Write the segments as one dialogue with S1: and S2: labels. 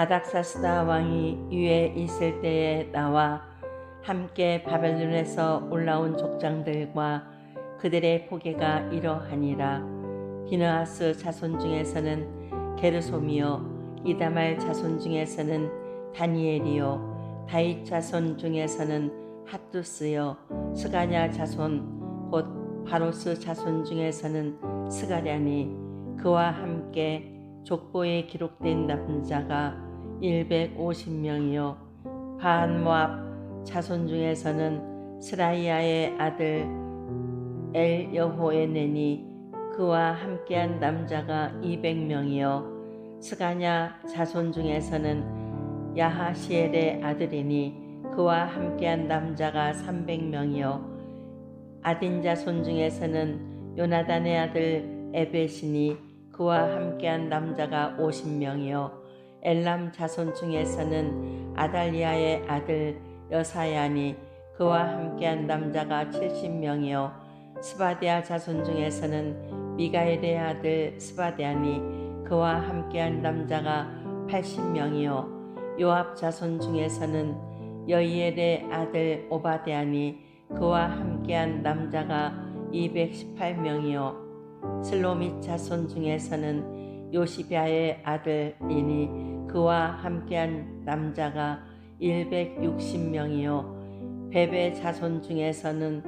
S1: 아닥사스다 왕이 위에 있을 때에 나와 함께 바벨론에서 올라온 족장들과 그들의 포개가 이러하니라. 비느하스 자손 중에서는 게르솜이요 이다말 자손 중에서는 다니엘이요 다윗 자손 중에서는 핫두스요 스가냐 자손 곧 바로스 자손 중에서는 스가랴니 그와 함께 족보에 기록된 남자가 150명이요. 바한 모압 자손 중에서는 스라이아의 아들 엘 여호에네니 그와 함께한 남자가 200명이요. 스가냐 자손 중에서는 야하시엘의 아들이니 그와 함께한 남자가 300명이요. 아딘 자손 중에서는 요나단의 아들 에벳이니 그와 함께한 남자가 50명이요 엘람 자손 중에서는 아달리아의 아들 여사야니 그와 함께한 남자가 70명이요. 스바디아 자손 중에서는 미가엘의 아들 스바디아니 그와 함께한 남자가 80명이요. 요압 자손 중에서는 여이엘의 아들 오바데아니 그와 함께한 남자가 218명이요. 슬로밋 자손 중에서는 요시비아의 아들 이니 그와 함께한 남자가 160명이요. 베베 자손 중에서는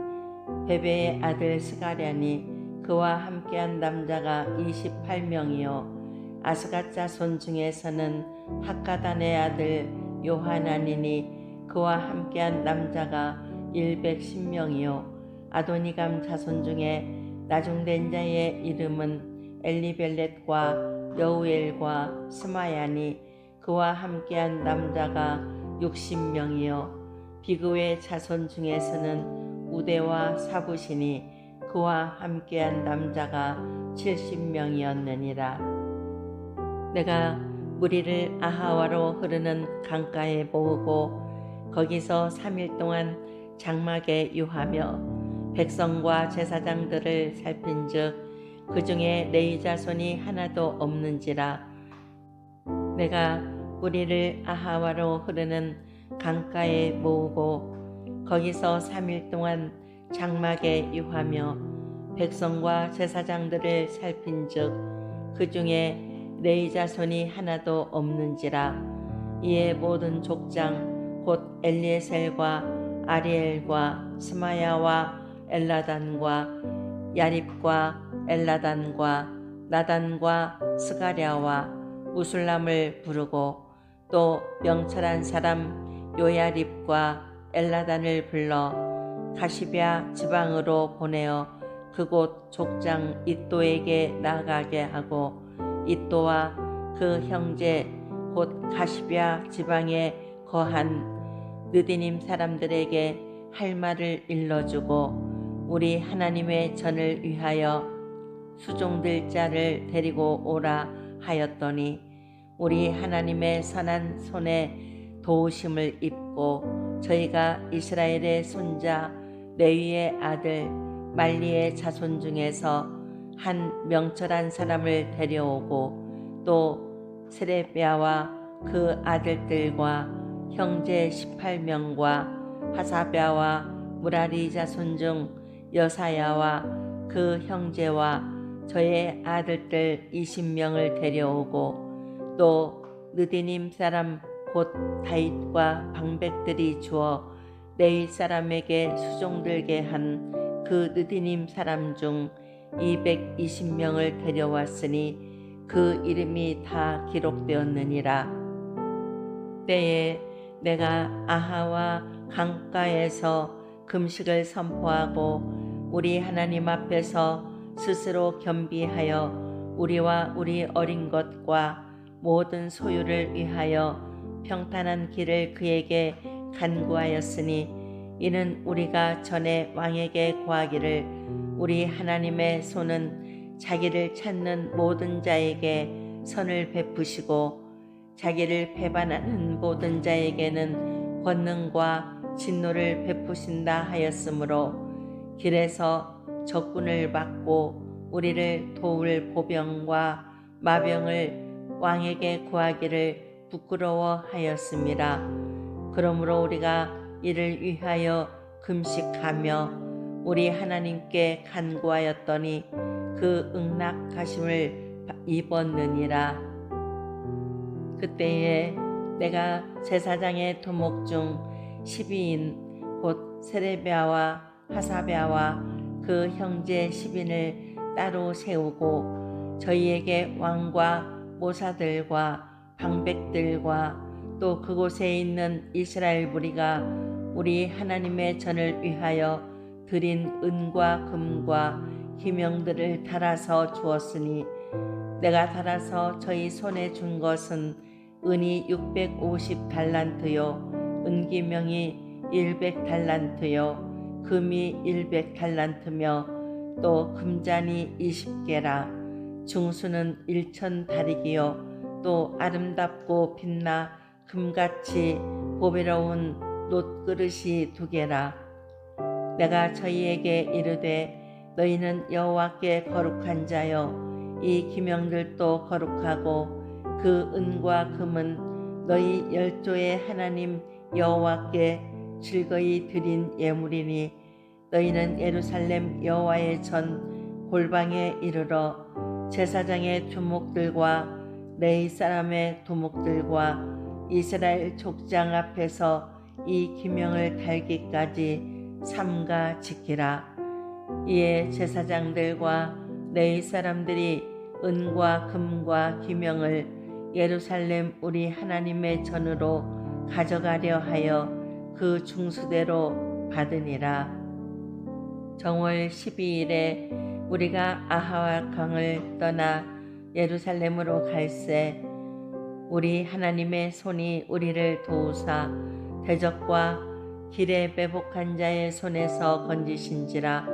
S1: 베베의 아들 스가랴니 그와 함께한 남자가 28명이요. 아스갓 자손 중에서는 학가단의 아들 요하나니니 그와 함께한 남자가 110명이요. 아도니감 자손 중에 나중된 자의 이름은 엘리벨렛과 여우엘과 스마야니 그와 함께한 남자가 60명이요. 비그의 자손 중에서는 우대와 사부시니 그와 함께한 남자가 70명이었느니라. 내가 무리를 아하와로 흐르는 강가에 모으고 거기서 3일 동안 장막에 유하며 백성과 제사장들을 살핀즉 그 중에 레이 자손이 하나도 없는지라. 내가 우리를 아하와로 흐르는 강가에 모으고 거기서 3일 동안 장막에 유하며 백성과 제사장들을 살핀즉 그 중에 레이 자손이 하나도 없는지라 이에 모든 족장 곧 엘리에셀과 아리엘과 스마야와 엘라단과 야립과 엘라단과 나단과 스가랴와 우술람을 부르고 또 명철한 사람 요야립과 엘라단을 불러 가시비아 지방으로 보내어 그곳 족장 이또에게 나가게 하고 이또와 그 형제 곧 가시비아 지방에 거한 느디님 사람들에게 할 말을 일러주고 우리 하나님의 전을 위하여 수종들 자를 데리고 오라 하였더니 우리 하나님의 선한 손에 도우심을 입고 저희가 이스라엘의 손자 레위의 아들 말리의 자손 중에서 한 명철한 사람을 데려오고 또 세레비아와 그 아들들과 형제 18명과 하사비아와 무라리 자손 중 여사야와 그 형제와 저의 아들들 20명을 데려오고 또 느디님 사람 곧 다윗과 방백들이 주어 내일 사람에게 수종들게 한 그 느디님 사람 중 220명을 데려왔으니 그 이름이 다 기록되었느니라. 때에 내가 아하와 강가에서 금식을 선포하고 우리 하나님 앞에서 스스로 겸비하여 우리와 우리 어린 것과 모든 소유를 위하여 평탄한 길을 그에게 간구하였으니 이는 우리가 전에 왕에게 구하기를 우리 하나님의 손은 자기를 찾는 모든 자에게 선을 베푸시고 자기를 배반하는 모든 자에게는 권능과 진노를 베푸신다 하였으므로 길에서 적군을 막고 우리를 도울 보병과 마병을 왕에게 구하기를 부끄러워하였습니다. 그러므로 우리가 이를 위하여 금식하며 우리 하나님께 간구하였더니 그 응낙하심을 입었느니라. 그때에 내가 제사장의 토목 중 12인 곧 세레비아와 하사베아와 그 형제 10인을 따로 세우고 저희에게 왕과 모사들과 방백들과 또 그곳에 있는 이스라엘 무리가 우리 하나님의 전을 위하여 드린 은과 금과 기명들을 달아서 주었으니 내가 달아서 저희 손에 준 것은 은이 650 달란트요 은기명이 100 달란트요 금이 100 달란트며 또 금잔이 20개라 중수는 1천 다리기요. 또 아름답고 빛나 금같이 보배로운 놋그릇이 두 개라. 내가 저희에게 이르되 너희는 여호와께 거룩한 자여 이 기명들도 거룩하고 그 은과 금은 너희 열조의 하나님 여호와께 즐거이 드린 예물이니 너희는 예루살렘 여호와의 전 골방에 이르러 제사장의 두목들과 레이 사람의 두목들과 이스라엘 족장 앞에서 이 기명을 달기까지 삼가 지키라. 이에 제사장들과 레이 사람들이 은과 금과 기명을 예루살렘 우리 하나님의 전으로 가져가려 하여 그 중수대로 받으니라. 정월 12일에 우리가 아하와 강을 떠나 예루살렘으로 갈새 우리 하나님의 손이 우리를 도우사 대적과 길에 빼복한 자의 손에서 건지신지라.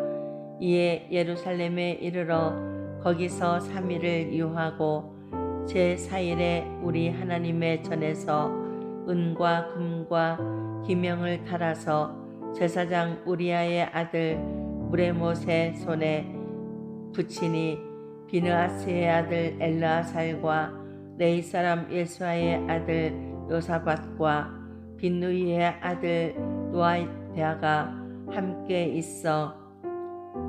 S1: 이에 예루살렘에 이르러 거기서 3일을 유하고 제4일에 우리 하나님의 전에서 은과 금과 기명을 달아서 제사장 우리아의 아들 무레못의 손에 붙이니 비느아스의 아들 엘라살과 레이 사람 예수아의 아들 요사밭과 빈누이의 아들 노아이대아가 함께 있어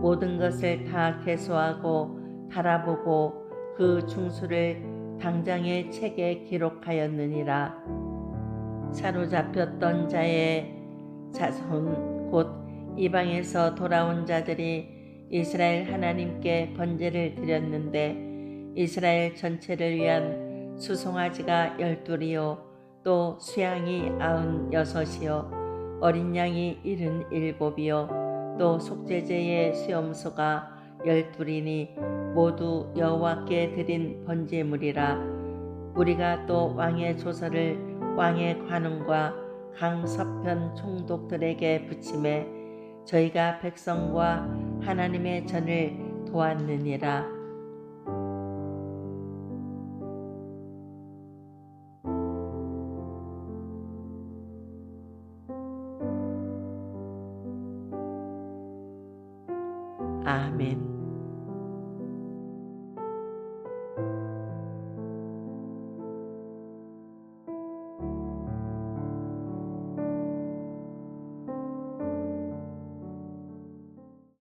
S1: 모든 것을 다 개수하고 달아보고 그 중수를 당장의 책에 기록하였느니라. 사로잡혔던 자의 자손 곧 이방에서 돌아온 자들이 이스라엘 하나님께 번제를 드렸는데 이스라엘 전체를 위한 수송아지가 열둘이요 또 수양이 아흔 여섯이요 어린 양이 일흔 일곱이요 또 속죄제의 수염소가 열둘이니 모두 여호와께 드린 번제물이라. 우리가 또 왕의 조서를 왕의 관원과 강 서편 총독들에게 붙임에 저희가 백성과 하나님의 전을 도왔느니라. 아멘.